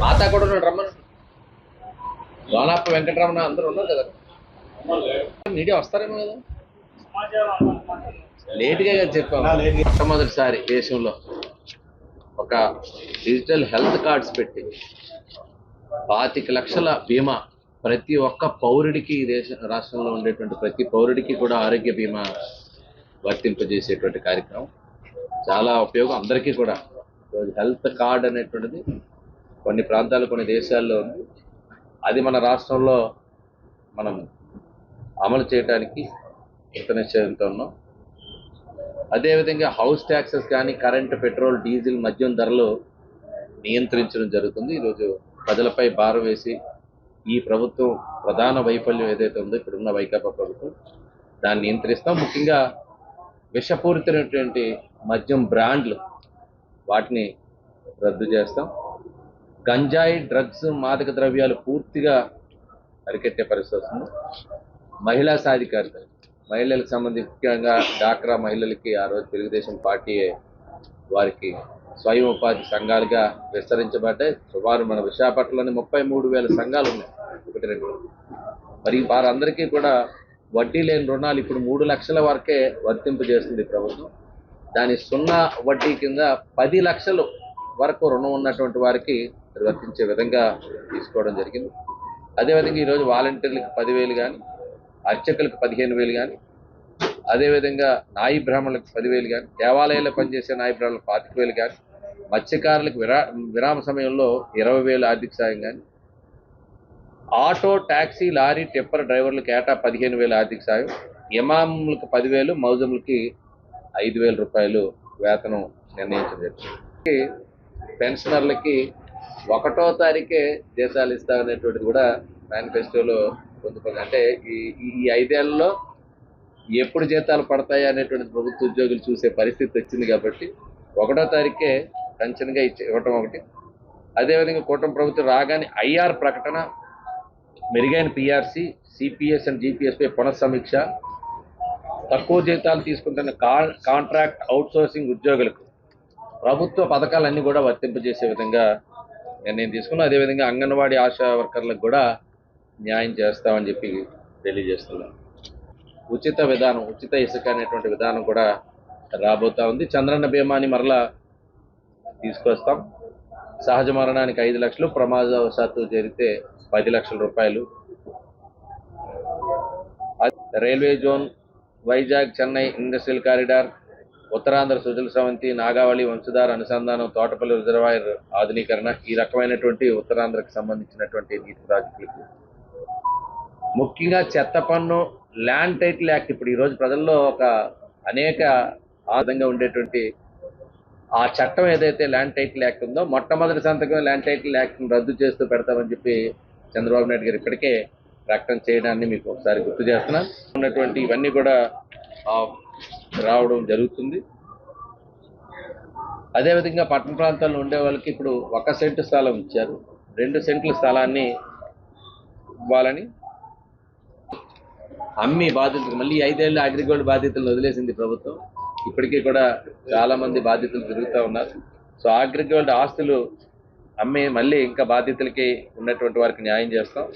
మాతా కూడా ఉన్నాడు రమ్మను. లోనాప్ప వెంకటరమణ అందరూ ఉన్నారు కదా. మీడియా వస్తారేమో కదా. లేట్గా కదా చెప్పాము మొట్టమొదటిసారి దేశంలో ఒక డిజిటల్ హెల్త్ కార్డ్స్ పెట్టి పాతిక లక్షల బీమా ప్రతి ఒక్క పౌరుడికి దేశ రాష్ట్రంలో ఉండేటువంటి ప్రతి పౌరుడికి కూడా ఆరోగ్య బీమా వర్తింపజేసేటువంటి కార్యక్రమం. చాలా ఉపయోగం అందరికీ కూడా. హెల్త్ కార్డ్ అనేటువంటిది కొన్ని ప్రాంతాలు కొన్ని దేశాల్లో ఉంది అది మన రాష్ట్రంలో మనం అమలు చేయడానికి కృతనిశ్చయంతో ఉన్నాం. అదేవిధంగా హౌస్ ట్యాక్సెస్ కానీ కరెంటు పెట్రోల్ డీజిల్ మద్యం ధరలు నియంత్రించడం జరుగుతుంది. ఈరోజు ప్రజలపై భారం వేసి ఈ ప్రభుత్వం ప్రధాన వైఫల్యం ఏదైతే ఉందో ఇప్పుడున్న వైకాపా ప్రభుత్వం దాన్ని నియంత్రిస్తాం. ముఖ్యంగా విషపూరితమైనటువంటి మద్యం బ్రాండ్లు వాటిని రద్దు చేస్తాం. గంజాయి డ్రగ్స్ మాదక ద్రవ్యాలు పూర్తిగా అరికెట్టే పరిస్థితి వస్తుంది. మహిళా సాధికారిత మహిళలకు సంబంధించి ముఖ్యంగా డాక్రా మహిళలకి ఆ రోజు తెలుగుదేశం పార్టీ వారికి స్వయం ఉపాధి సంఘాలుగా విస్తరించబడ్డాయి. సుమారు మన విశాఖపట్నంలోని ముప్పై మూడు వేల సంఘాలు ఉన్నాయి. ఒకటి రెండు. మరి వారందరికీ కూడా వడ్డీ లేని రుణాలు ఇప్పుడు మూడు లక్షల వరకే వర్తింపజేస్తుంది ప్రభుత్వం. దాని సున్నా వడ్డీ కింద పది లక్షలు వరకు రుణం ఉన్నటువంటి వారికి వర్తించే విధంగా తీసుకోవడం జరిగింది. అదేవిధంగా ఈరోజు వాలంటీర్లకు పదివేలు కానీ అర్చకులకు పదిహేను వేలు కానీ అదేవిధంగా నాయి బ్రాహ్మణులకు పదివేలు కానీ దేవాలయాల్లో పనిచేసే నాయి బ్రాహ్మణులకు పాతిక వేలు కానీ మత్స్యకారులకు విరా విరామ సమయంలో ఇరవై వేలు ఆర్థిక సాయం కానీ ఆటో ట్యాక్సీ లారీ టిప్పర్ డ్రైవర్లకు ఏటా పదిహేను వేలు ఆర్థిక సాయం ఇమాములకు పదివేలు మౌజములకి ఐదు వేల రూపాయలు వేతనం నిర్ణయించడం జరిగింది. పెన్షనర్లకి ఒకటో తారీఖే జీతాలు ఇస్తామనేటువంటిది కూడా మేనిఫెస్టోలో పొందుకుంది అంటే ఈ ఈ ఐదేళ్ళలో ఎప్పుడు జీతాలు పడతాయి అనేటువంటి ప్రభుత్వ ఉద్యోగులు చూసే పరిస్థితి వచ్చింది కాబట్టి ఒకటో తారీఖే పెన్షన్గా ఇచ్చి ఇవ్వటం ఒకటి. అదేవిధంగా కూటమి ప్రభుత్వం రాగానే ఐఆర్ ప్రకటన మెరుగైన పిఆర్సి సిపిఎస్ అండ్ జిపిఎస్పై పునఃసమీక్ష తక్కువ జీతాలు తీసుకుంటున్న కా కాంట్రాక్ట్ అవుట్సోర్సింగ్ ఉద్యోగులకు ప్రభుత్వ పథకాలన్నీ కూడా వర్తింపజేసే విధంగా నిర్ణయం తీసుకున్నాం. అదేవిధంగా అంగన్వాడీ ఆశా వర్కర్లకు కూడా న్యాయం చేస్తామని చెప్పి తెలియజేస్తున్నాం. ఉచిత విధానం ఉచిత ఇసుక అనేటువంటి విధానం కూడా రాబోతా ఉంది. చంద్రన్న బీమాని మరలా తీసుకొస్తాం. సహజ మరణానికి ఐదు లక్షలు ప్రమాదవశాత్తు జరిగితే పది లక్షల రూపాయలు. Railway zone Vizag Chennai industrial corridor Uttarandhra Sujala Sravanthi Nagavali Vamsadhara అనుసంధానం తోటపల్లి రిజర్వాయర్ ఆధునీకరణ ఈ రకమైనటువంటి ఉత్తరాంధ్రకు సంబంధించినటువంటి నీటి ప్రాజెక్టులకు. ముఖ్యంగా చెత్త పన్ను ల్యాండ్ టైటిల్ యాక్ట్ ఇప్పుడు ఈరోజు ప్రజల్లో ఒక అనేక ఆదంగా ఉండేటువంటి ఆ చట్టం ఏదైతే ల్యాండ్ టైటిల్ యాక్ట్ ఉందో మొట్టమొదటి సంతకం ల్యాండ్ టైటిల్ యాక్ట్ని రద్దు చేస్తూ పెడతామని చెప్పి చంద్రబాబు నాయుడు గారు ఇప్పటికే ప్రకటన చేయడాన్ని మీకు ఒకసారి గుర్తు చేస్తున్నాను. ఉన్నటువంటి ఇవన్నీ కూడా రావడం జరుగుతుంది. అదేవిధంగా పట్టణ ప్రాంతాల్లో ఉండే వాళ్ళకి ఇప్పుడు ఒక సెంటు స్థలం ఇచ్చారు. రెండు సెంట్ల స్థలాన్ని ఇవ్వాలని అమ్మి బాధితులకు మళ్ళీ ఐదేళ్ళు అగ్రిగోల్డ్ బాధితులను వదిలేసింది ప్రభుత్వం. ఇప్పటికీ కూడా చాలా మంది బాధితులు తిరుగుతూ ఉన్నారు. సో అగ్రిగోల్డ్ ఆస్తులు అమ్మి మళ్ళీ ఇంకా బాధితులకి ఉన్నటువంటి వారికి న్యాయం చేస్తాం.